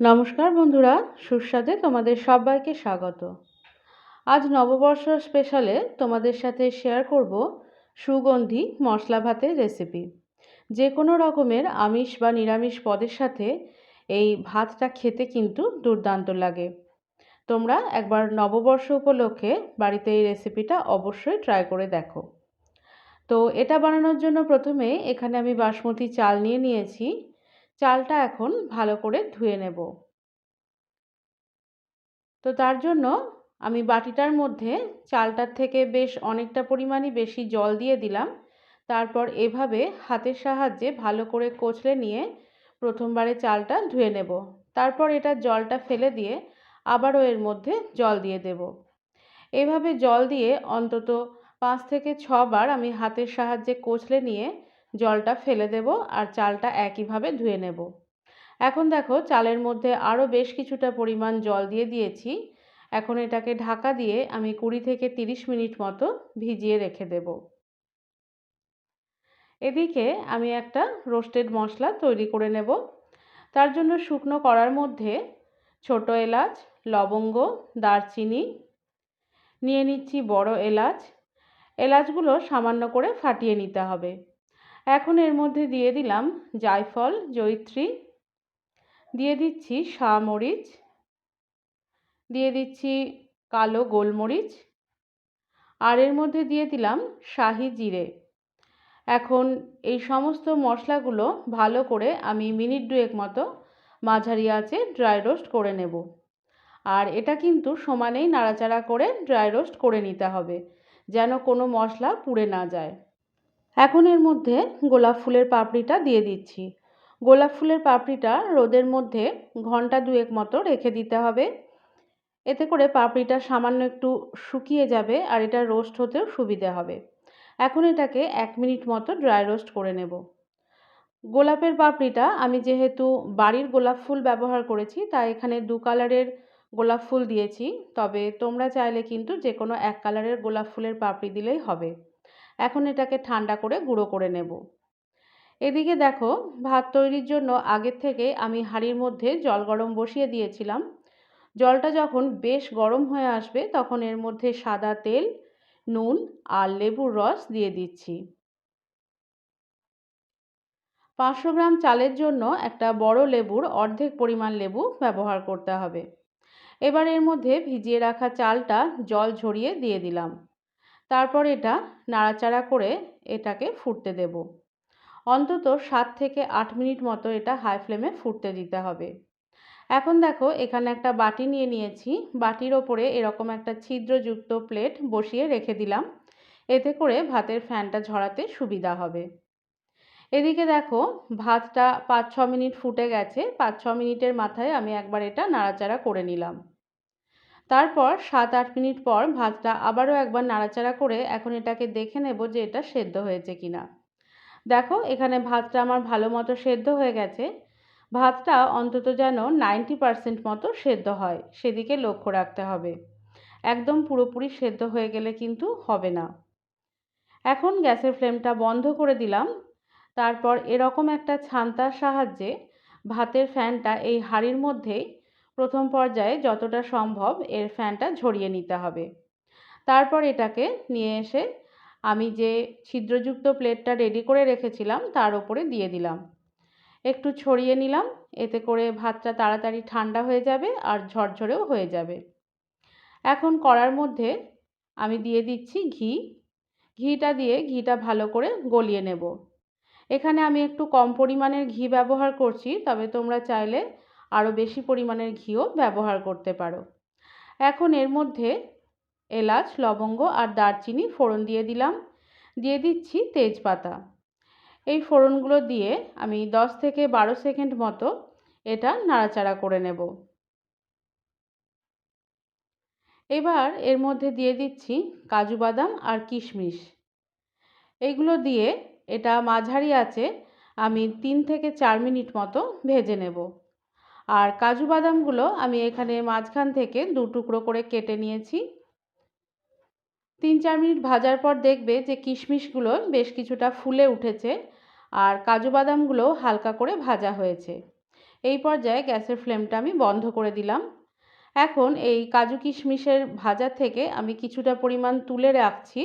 নমস্কার বন্ধুরা, সুস্বাদে তোমাদের সবাইকে স্বাগত। আজ নববর্ষ স্পেশালে তোমাদের সাথে শেয়ার করব সুগন্ধি মশলা ভাতের রেসিপি যে কোনো রকমের আমিষ বা নিরামিষ পদের সাথে এই ভাতটা খেতে কিন্তু দুর্দান্ত লাগে। তোমরা একবার নববর্ষ উপলক্ষে বাড়িতে এই রেসিপিটা অবশ্যই ট্রাই করে দেখো। তো এটা বানানোর জন্য প্রথমে এখানে আমি বাসমতি চাল নিয়ে নিয়েছি। চালটা এখন ভালো করে ধুয়ে নেব। তো তার জন্য আমি বাটিটার মধ্যে চালটার থেকে বেশ অনেকটা পরিমাণই বেশি জল দিয়ে দিলাম। তারপর এভাবে হাতের সাহায্যে ভালো করে কচলে নিয়ে প্রথমবারে চালটা ধুয়ে নেব। তারপর এটা জলটা ফেলে দিয়ে আবারও এর মধ্যে জল দিয়ে দেব। এভাবে জল দিয়ে অন্তত পাঁচ থেকে ছবার আমি হাতের সাহায্যে কচলে নিয়ে জলটা ফেলে দেব আর চালটা একইভাবে ধুয়ে নেব। এখন দেখো চালের মধ্যে আরও বেশ কিছুটা পরিমাণ জল দিয়ে দিয়েছি। এখন এটাকে ঢাকা দিয়ে আমি কুড়ি থেকে তিরিশ মিনিট মতো ভিজিয়ে রেখে দেব। এদিকে আমি একটা রোস্টেড মশলা তৈরি করে নেব। তার জন্য শুকনো করার মধ্যে ছোট এলাচ, লবঙ্গ, দারচিনি, নিয়ে নিচ্ছি বড় এলাচ। এলাচগুলো সামান্য করে ফাটিয়ে নিতে হবে। এখন এর মধ্যে দিয়ে দিলাম জায়ফল, জয়িত্রী, দিয়ে দিচ্ছি মরিচ দিয়ে দিচ্ছি কালো গোলমরিচ, আর এর মধ্যে দিয়ে দিলাম শাহি জিরে। এখন এই সমস্ত মশলাগুলো ভালো করে আমি মিনিট দুয়েক মতো মাঝারি আঁচে ড্রাই রোস্ট করে নেব। আর এটা কিন্তু সমানেই নাড়াচাড়া করে ড্রাই রোস্ট করে নিতে হবে, যেন কোনো মশলা পুড়ে না যায়। এখন এর মধ্যে গোলাপ ফুলের পাপড়িটা দিয়ে দিচ্ছি। গোলাপ ফুলের পাপড়িটা রোদের মধ্যে ঘণ্টা দুয়েক মতো রেখে দিতে হবে। এতে করে পাপড়িটা সামান্য একটু শুকিয়ে যাবে আর এটা রোস্ট হতেও সুবিধে হবে। এখন এটাকে এক মিনিট মতো ড্রাই রোস্ট করে নেব। গোলাপের পাপড়িটা আমি যেহেতু বাড়ির গোলাপ ফুল ব্যবহার করেছি, তাই এখানে দু কালারের গোলাপ ফুল দিয়েছি। তবে তোমরা চাইলে কিন্তু যে কোনো এক কালারের গোলাপ ফুলের পাপড়ি দিলেই হবে। এখন এটাকে ঠান্ডা করে গুঁড়ো করে নেব। এদিকে দেখো, ভাত তৈরির জন্য আগের থেকে আমি হাঁড়ির মধ্যে জল গরম বসিয়ে দিয়েছিলাম। জলটা যখন বেশ গরম হয়ে আসবে, তখন এর মধ্যে সাদা তেল, নুন আর লেবুর রস দিয়ে দিচ্ছি। পাঁচশো গ্রাম চালের জন্য একটা বড় লেবুর অর্ধেক পরিমাণ লেবু ব্যবহার করতে হবে। এবার এর মধ্যে ভিজিয়ে রাখা চালটা জল ঝরিয়ে দিয়ে দিলাম। তারপর এটা নাড়াচাড়া করে এটাকে ফুটতে দেব। অন্তত সাত থেকে আট মিনিট মতো এটা হাই ফ্লেমে ফুটতে দিতে হবে। এখন দেখো, এখানে একটা বাটি নিয়ে নিয়েছি। বাটির ওপরে এরকম একটা ছিদ্রযুক্ত প্লেট বসিয়ে রেখে দিলাম। এতে করে ভাতের ফ্যানটা ঝরাতে সুবিধা হবে। এদিকে দেখো, ভাতটা পাঁচ ছ মিনিট ফুটে গেছে। পাঁচ ছ মিনিটের মাথায় আমি একবার এটা নাড়াচাড়া করে নিলাম। তারপর সাত আট মিনিট পর ভাতটা আবারও একবার নাড়াচাড়া করে এখন এটাকে দেখে নেব যে এটা সেদ্ধ হয়েছে কিনা। দেখো, এখানে ভাতটা আমার ভালো মতো সেদ্ধ হয়ে গেছে। ভাতটা অন্তত যেন নাইনটি পারসেন্ট মতো সেদ্ধ হয়, সেদিকে লক্ষ্য রাখতে হবে। একদম পুরোপুরি সেদ্ধ হয়ে গেলে কিন্তু হবে না। এখন গ্যাসের ফ্লেমটা বন্ধ করে দিলাম। তারপর এরকম একটা ছান্তার সাহায্যে ভাতের ফ্যানটা এই হাঁড়ির মধ্যেই প্রথম পর্যায়ে যতটা সম্ভব এর ফ্যানটা ঝরিয়ে নিতে হবে। তারপর এটাকে নিয়ে এসে আমি যে ছিদ্রযুক্ত প্লেটটা রেডি করে রেখেছিলাম তার উপরে দিয়ে দিলাম। একটু ছড়িয়ে নিলাম, এতে করে ভাতটা তাড়াতাড়ি ঠান্ডা হয়ে যাবে আর ঝরঝরেও হয়ে যাবে। এখন কড়ার মধ্যে আমি দিয়ে দিচ্ছি ঘি। ঘিটা দিয়ে ঘিটা ভালো করে গলিয়ে নেব। এখানে আমি একটু কম পরিমাণের ঘি ব্যবহার করছি, তবে তোমরা চাইলে আরও বেশি পরিমাণের ঘিও ব্যবহার করতে পারো। এখন এর মধ্যে এলাচ, লবঙ্গ আর দারচিনি ফোড়ন দিয়ে দিলাম। দিয়ে দিচ্ছি তেজপাতা। এই ফোড়নগুলো দিয়ে আমি দশ থেকে বারো সেকেন্ড মতো এটা নাড়াচাড়া করে নেব। এবার এর মধ্যে দিয়ে দিচ্ছি কাজু বাদাম আর কিশমিশ। এইগুলো দিয়ে এটা মাঝারি আছে আমি তিন থেকে চার মিনিট মতো ভেজে নেব। আর কাজু বাদামগুলো আমি এখানে মাঝখান থেকে দু টুকরো করে কেটে নিয়েছি। তিন চার মিনিট ভাজার পর দেখবে যে কিশমিশগুলো বেশ কিছুটা ফুলে উঠেছে আর কাজু বাদামগুলো হালকা করে ভাজা হয়েছে। এই পর্যায়ে গ্যাসের ফ্লেমটা আমি বন্ধ করে দিলাম। এখন এই কাজু কিশমিশের ভাজা থেকে আমি কিছুটা পরিমাণ তুলে রাখছি।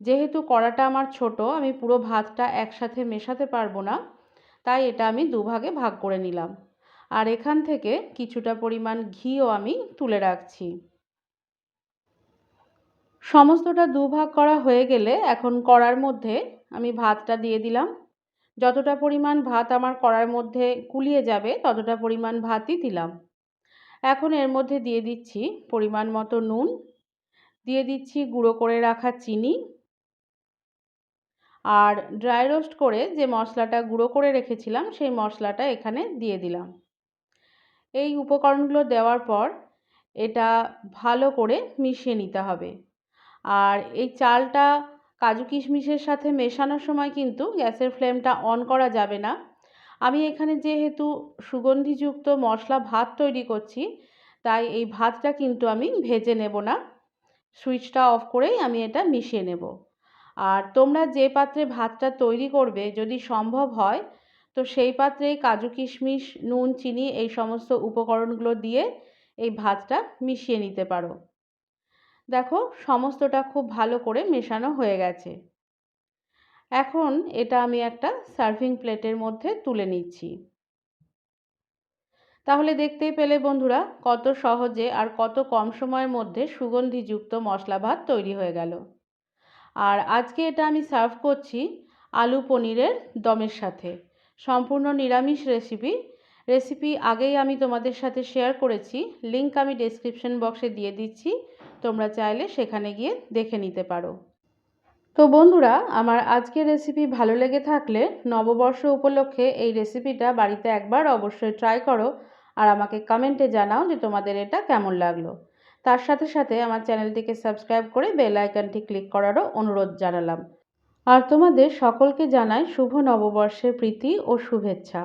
যেহেতু কড়াটা আমার ছোট, আমি পুরো ভাতটা একসাথে মেশাতে পারব না, তাই এটা আমি দুভাগে ভাগ করে নিলাম। আর এখান থেকে কিছুটা পরিমাণ ঘিও আমি তুলে রাখছি। সমস্তটা দুভাগ করা হয়ে গেলে এখন কড়ার মধ্যে আমি ভাতটা দিয়ে দিলাম। যতটা পরিমাণ ভাত আমার কড়ার মধ্যে কুলিয়ে যাবে, ততটা পরিমাণ ভাতই দিলাম। এখন এর মধ্যে দিয়ে দিচ্ছি পরিমাণ মতো নুন, দিয়ে দিচ্ছি গুঁড়ো করে রাখা চিনি আর ড্রাই রোস্ট করে যে মশলাটা গুঁড়ো করে রেখেছিলাম, সেই মশলাটা এখানে দিয়ে দিলাম। এই উপকরণগুলো দেওয়ার পর এটা ভালো করে মিশিয়ে নিতে হবে। আর এই চালটা কাজু কিশমিশের সাথে মেশানোর সময় কিন্তু গ্যাসের ফ্লেমটা অন করা যাবে না। আমি এখানে যেহেতু সুগন্ধিযুক্ত মশলা ভাত তৈরি করছি, তাই এই ভাতটা কিন্তু আমি ভেজে নেব না। সুইচটা অফ করেই আমি এটা মিশিয়ে নেব। আর তোমরা যে পাত্রে ভাতটা তৈরি করবে, যদি সম্ভব হয় তো সেই পাত্রেই কাজু, কিশমিশ, নুন, চিনি এই সমস্ত উপকরণগুলো দিয়ে এই ভাতটা মিশিয়ে নিতে পারো। দেখো সমস্তটা খুব ভালো করে মেশানো হয়ে গেছে। এখন এটা আমি একটা সার্ভিং প্লেটের মধ্যে তুলে নিচ্ছি। তাহলে দেখতেই পেলে বন্ধুরা কত সহজে আর কত কম সময়ের মধ্যে সুগন্ধিযুক্ত মশলা ভাত তৈরি হয়ে গেল। আর আজকে এটা আমি সার্ভ করছি আলু পনিরের দমের সাথে। সম্পূর্ণ নিরামিষ রেসিপি রেসিপি আগেই আমি তোমাদের সাথে শেয়ার করেছি। লিংক আমি ডেসক্রিপশন বক্সে দিয়ে দিচ্ছি। তোমরা চাইলে সেখানে গিয়ে দেখে নিতে পারো। তো বন্ধুরা, আমার আজকের রেসিপি ভালো লেগে থাকলে নববর্ষ উপলক্ষে এই রেসিপিটা বাড়িতে একবার অবশ্যই ট্রাই করো আর আমাকে কমেন্টে জানাও যে তোমাদের এটা কেমন লাগল। তার সাথে সাথে আমার চ্যানেলটিকে সাবস্ক্রাইব করে বেল আইকনটি ক্লিক করারও অনুরোধ জানালাম। আর তোমাদের সকলকে জানাই শুভ নববর্ষের প্রীতি ও শুভেচ্ছা।